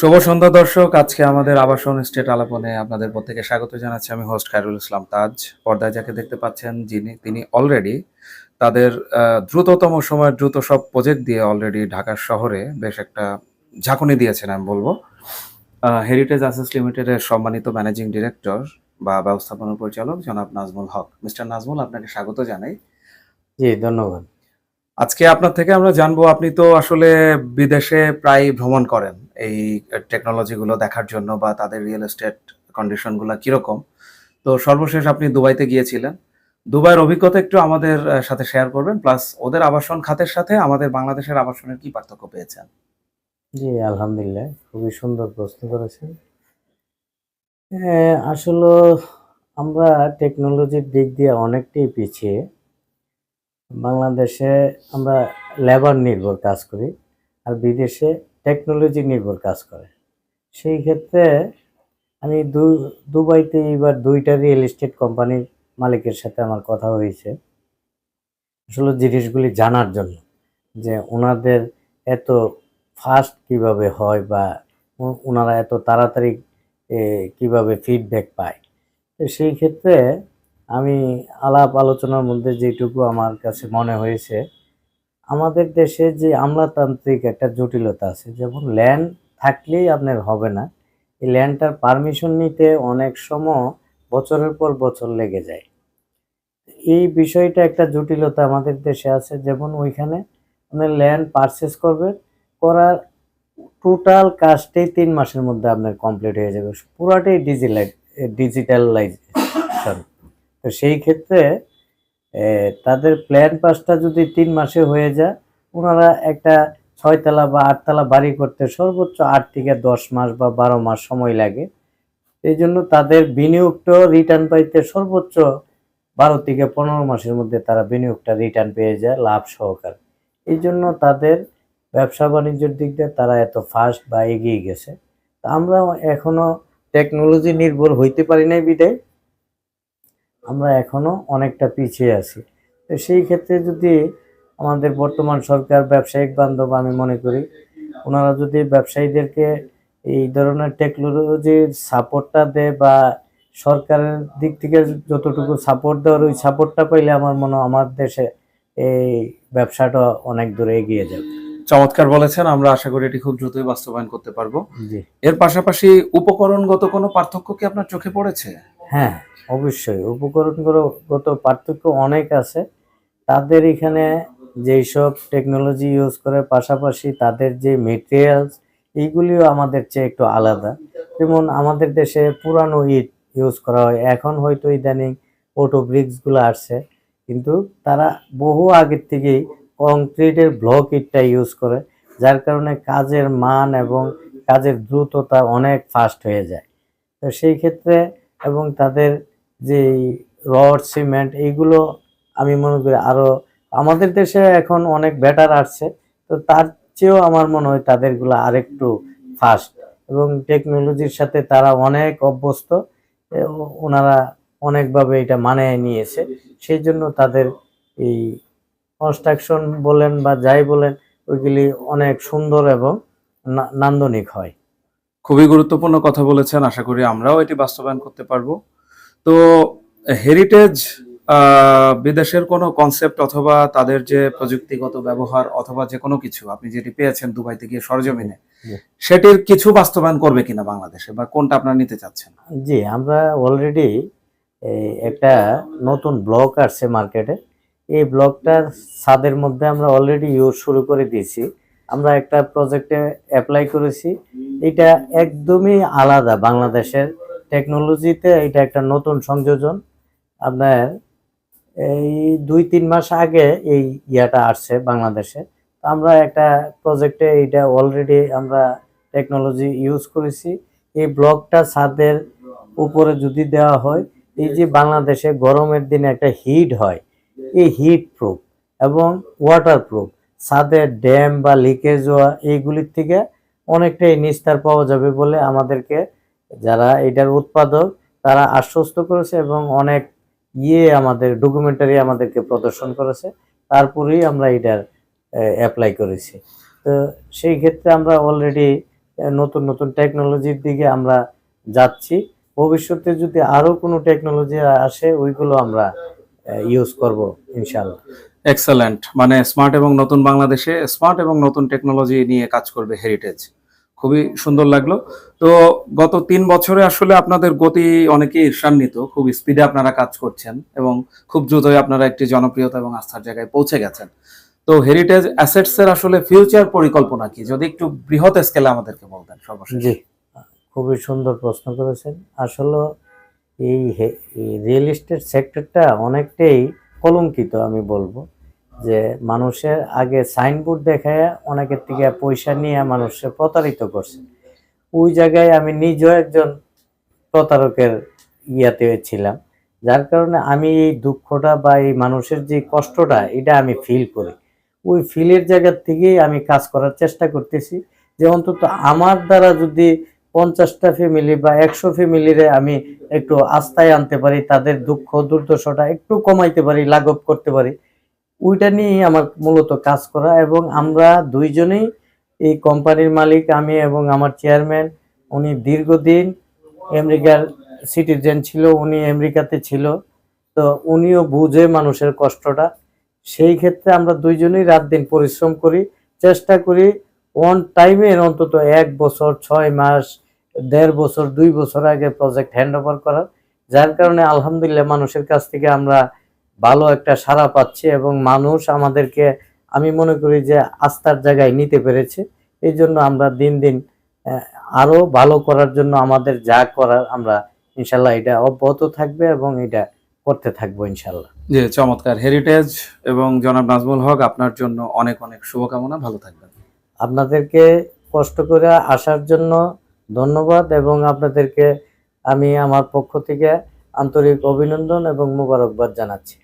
শুভ সন্ধ্যা দর্শক, আজকে আমাদের আবাসন স্টেট আলাপনে আপনাদের প্রত্যেকে স্বাগত জানাচ্ছি। আমি হোস্ট খায়রুল ইসলাম তাজ। পর্দায় যাকে দেখতে পাচ্ছেন, যিনি, তিনি অলরেডি তাদের দ্রুততম সময়ের দ্রুত সব প্রজেক্ট দিয়ে অলরেডি ঢাকার শহরে বেশ একটা ঝাঁকুনি দিয়েছেন আমি বলব। হেরিটেজ অ্যাসেস লিমিটেডের সম্মানিত ম্যানেজিং ডিরেক্টর বা ব্যবস্থাপনা পরিচালক জনাব নাজমুল হক। মিস্টার নাজমুল, আপনাকে স্বাগত জানাই। জি, ধন্যবাদ। আজকে আপনার থেকে আমরা জানব আপনি তো আসলে বিদেশে প্রায় ভ্রমণ করেন। এই টেকনোলজি গুলো দেখার জন্য বা তাদের রিয়েল এস্টেট কন্ডিশনগুলো কীরকম? তো সর্বশেষ আপনি দুবাইতে গিয়েছিলেন। দুবাইয়ের অভিজ্ঞতা একটু আমাদের সাথে শেয়ার করবেন। প্লাস ওদের আবাসন খাতের সাথে আমাদের বাংলাদেশের আবাসনের কি পার্থক্য পেয়েছেন? জি আলহামদুলিল্লাহ। খুবই সুন্দর প্রশ্ন করেছেন। হ্যাঁ, আসলে আমরা টেকনোলজির দিক দিয়ে অনেকটাই পিছিয়ে। বাংলাদেশে আমরা লেবার নির্ভর কাজ করি আর বিদেশে টেকনোলজি নির্ভর কাজ করে। সেই ক্ষেত্রে আমি দু, দুবাইতে এবার দুইটা রিয়েল এস্টেট কোম্পানির মালিকের সাথে আমার কথা হয়েছে। আসলে জিনিসগুলি জানার জন্য যে ওনাদের এত ফাস্ট কীভাবে হয় বা ওনারা এত তাড়াতাড়ি কীভাবে ফিডব্যাক পায়। তো সেই ক্ষেত্রে আমি আলাপ আলোচনার মধ্যে যেটুকু আমার কাছে মনে হয়েছে, আমাদের দেশে যে আমলাতান্ত্রিক একটা জটিলতা আছে, যেমন ল্যান্ড থাকলেই আপনার হবে না। এই ল্যান্ডটার পারমিশন নিতে অনেক সময় বছরের পর বছর লেগে যায়। এই বিষয়টা একটা জটিলতা আমাদের দেশে আছে, যেমন ওইখানে আপনি ল্যান্ড পারচেস করবেন করার টোটাল কাজটাই তিন মাসের মধ্যে আপনার কমপ্লিট হয়ে যাবে। পুরাটাই ডিজিটাল ডিজিটালাইজেশন তো সেই ক্ষেত্রে তাদের প্ল্যান পাসটা যদি তিন মাসে হয়ে যায়, ওনারা একটা ছয়তলা বা আটতলা বাড়ি করতে সর্বোচ্চ আট থেকে দশ মাস বা বারো মাস সময় লাগে। এই জন্য তাদের বিনিয়োগটা রিটার্ন পাইতে সর্বোচ্চ বারো থেকে পনেরো মাসের মধ্যে তারা বিনিয়োগটা রিটার্ন পেয়ে যায় লাভ সহকারে। এই জন্য তাদের ব্যবসা বাণিজ্যের দিক দিয়ে তারা এত ফাস্ট বা এগিয়ে গেছে। আমরা এখনও টেকনোলজি নির্ভর হইতে পারি নাই বিদায়। আমরা এখনও অনেকটা পিছিয়ে আছি। তো সেই ক্ষেত্রে যদি আমাদের বর্তমান সরকার ব্যবসায়িক বান্ধব আমি মনে করি ওনারা যদি ব্যবসায়ীদেরকে এই ধরনের টেকনোলজির সাপোর্টটা দেয় বা সরকারের দিক থেকে যতটুকু সাপোর্ট দেওয়ার ওই সাপোর্টটা পাইলে আমার মনে হয় আমার দেশে এই ব্যবসাটা অনেক দূরে এগিয়ে যাবে। চমৎকার বলেছেন আমরা আশা করি এটি খুব দ্রুতই বাস্তবায়ন করতে পারব। জি। এর পাশাপাশি উপকরণগত কোনো পার্থক্য কি আপনার চোখে পড়েছে? হ্যাঁ অবশ্যই। উপকরণগত পার্থক্য অনেক আছে। তাদের এখানে যেই সব টেকনোলজি ইউজ করে, পাশাপাশি তাদের যে মেটেরিয়ালস এইগুলিও আমাদের চেয়ে একটু আলাদা। যেমন আমাদের দেশে পুরানো ইট ইউজ করা হয়। এখন হয়তো ইদানিং অটো ব্রিক্সগুলো আসছে। কিন্তু তারা বহু আগের থেকেই কংক্রিটের ব্লক ইটটা ইউজ করে, যার কারণে কাজের মান এবং কাজের দ্রুততা অনেক ফাস্ট হয়ে যায়। তো সেই ক্ষেত্রে এবং তাদের যে রড, সিমেন্ট এইগুলো আমি মনে করি আরও আমাদের দেশে এখন অনেক বেটার আসছে। তো তার চেয়েও আমার মনে হয় তাদেরগুলো আরেকটু ফাস্ট এবং টেকনোলজির সাথে তারা অনেক অভ্যস্ত ওনারা অনেকভাবে এটা মানিয়ে নিয়েছে। সেই জন্য তাদের এই কনস্ট্রাকশন বলেন বা যাই বলেন, ওইগুলি অনেক সুন্দর এবং নান্দনিক হয়। খুবই গুরুত্বপূর্ণ কথা বলেছেন। আশা করি আমরাও এটি বাস্তবায়ন করতে পারব। তো হেরিটেজ বিদেশের কোনো কনসেপ্ট অথবা তাদের যে প্রযুক্তিগত ব্যবহার অথবা যে কোনো কিছু আপনি যেটি পেয়েছেন দুবাইতে গিয়ে সরজমিনে সেটির কিছু বাস্তবায়ন করবে কিনা বাংলাদেশে বা কোনটা আপনারা নিতে চাচ্ছেন? জি আমরা অলরেডি একটা নতুন ব্লক আসছে মার্কেটে। এই ব্লকটার ছাদের মধ্যে আমরা অলরেডি ইউজ শুরু করে দিয়েছি। আমরা একটা প্রজেক্টে অ্যাপ্লাই করেছি। এটা একদমই আলাদা বাংলাদেশের টেকনোলজিতে এটা একটা নতুন সংযোজন। আপনার এই দুই তিন মাস আগে এই ইয়াটা আসছে বাংলাদেশে। আমরা একটা প্রজেক্টে এটা অলরেডি আমরা টেকনোলজি ইউজ করেছি। এই ব্লকটা ছাদের উপরে যদি দেওয়া হয়, এই যে বাংলাদেশে গরমের দিনে একটা হিট হয়, এই হিট প্রুফ এবং ওয়াটার প্রুফ ছাদের ড্যাম বা লিকেজ হওয়া এইগুলির থেকে অনেকটাই নিস্তার পাওয়া যাবে বলে আমাদেরকে যারা এটার উৎপাদক, তারা আশ্বস্ত করেছে এবং অনেক ইয়ে আমাদের ডকুমেন্টারি আমাদেরকে প্রদর্শন করেছে। তারপরেই আমরা এটার অ্যাপ্লাই করেছি। তো সেই ক্ষেত্রে আমরা অলরেডি নতুন নতুন টেকনোলজির দিকে আমরা যাচ্ছি। ভবিষ্যতে যদি আরও কোনো টেকনোলজি আসে, ওইগুলো আমরা ইউজ করব ইনশাল্লাহ এক্সেলেন্ট মানে স্মার্ট এবং নতুন বাংলাদেশে স্মার্ট এবং নতুন টেকনোলজি নিয়ে কাজ করবে হেরিটেজ খুবই সুন্দর লাগল। তো গত তিন বছরে আসলে আপনাদের গতি অনেকেই ঈর্ষান্বিত, খুব স্পিডে আপনারা কাজ করছেন এবং খুব দ্রুতই আপনারা একটি জনপ্রিয়তা এবং আস্থার জায়গায় পৌঁছে গেছেন। তো হেরিটেজ অ্যাসেটস এর আসলে ফিউচার পরিকল্পনা কি? যদি একটু বৃহৎ স্কেলে আমাদেরকে বলতেন সর্বশেষ। জি, খুবই সুন্দর প্রশ্ন করেছেন। আসলে এই রিয়েল এস্টেট সেক্টরটা অনেকটাই কলঙ্কিত আমি বলব। যে মানুষের আগে সাইনবোর্ড দেখায় অনেকের থেকে পয়সা নিয়ে মানুষকে প্রতারিত করছে। ওই জায়গায় আমি নিজেও একজন প্রতারকের ইয়াতে ছিলাম, যার কারণে আমি এই দুঃখটা বা এই মানুষের যে কষ্টটা, এটা আমি ফিল করি। ওই ফিলের জায়গার থেকেই আমি কাজ করার চেষ্টা করতেছি যে অন্তত আমার দ্বারা যদি পঞ্চাশটা ফ্যামিলি বা একশো ফ্যামিলিরে আমি একটু আস্থায় আনতে পারি, তাদের দুঃখ দুর্দশাটা একটু কমাইতে পারি, লাঘব করতে পারি ওইটা নিয়েই আমার মূলত কাজ করা এবং আমরা দুইজনেই এই কোম্পানির মালিক, আমি এবং আমার চেয়ারম্যান, উনি দীর্ঘদিন আমেরিকার সিটিজেন ছিল, উনি আমেরিকাতে ছিল। তো উনিও বুঝে মানুষের কষ্টটা। সেই ক্ষেত্রে আমরা দুইজনেই রাত দিন পরিশ্রম করি, চেষ্টা করি ওয়ান টাইমের অন্তত এক বছর, ছয় মাস, দেড় বছর, দুই বছর আগে প্রজেক্ট হ্যান্ড ওভার করার। যার কারণে আলহামদুলিল্লাহ মানুষের কাছ থেকে আমরা ভালো একটা সাড়া পাচ্ছি এবং মানুষ আমাদেরকে আমি মনে করি যে আস্থার জায়গায় নিতে পেরেছে। এই জন্য আমরা দিন দিন আহ, আরও ভালো করার জন্য আমাদের যা করার আমরা ইনশাল্লাহ এটা অব্যাহত থাকবে এবং এটা করতে থাকব ইনশাল্লাহ। জি চমৎকার। হেরিটেজ এবং জনাব নাজমুল হক আপনার জন্য অনেক অনেক শুভকামনা। ভালো থাকবেন। আপনাদেরকে কষ্ট করে আসার জন্য ধন্যবাদ এবং আপনাদেরকে আমি আমার পক্ষ থেকে আন্তরিক অভিনন্দন এবং মোবারকবাদ জানাচ্ছি।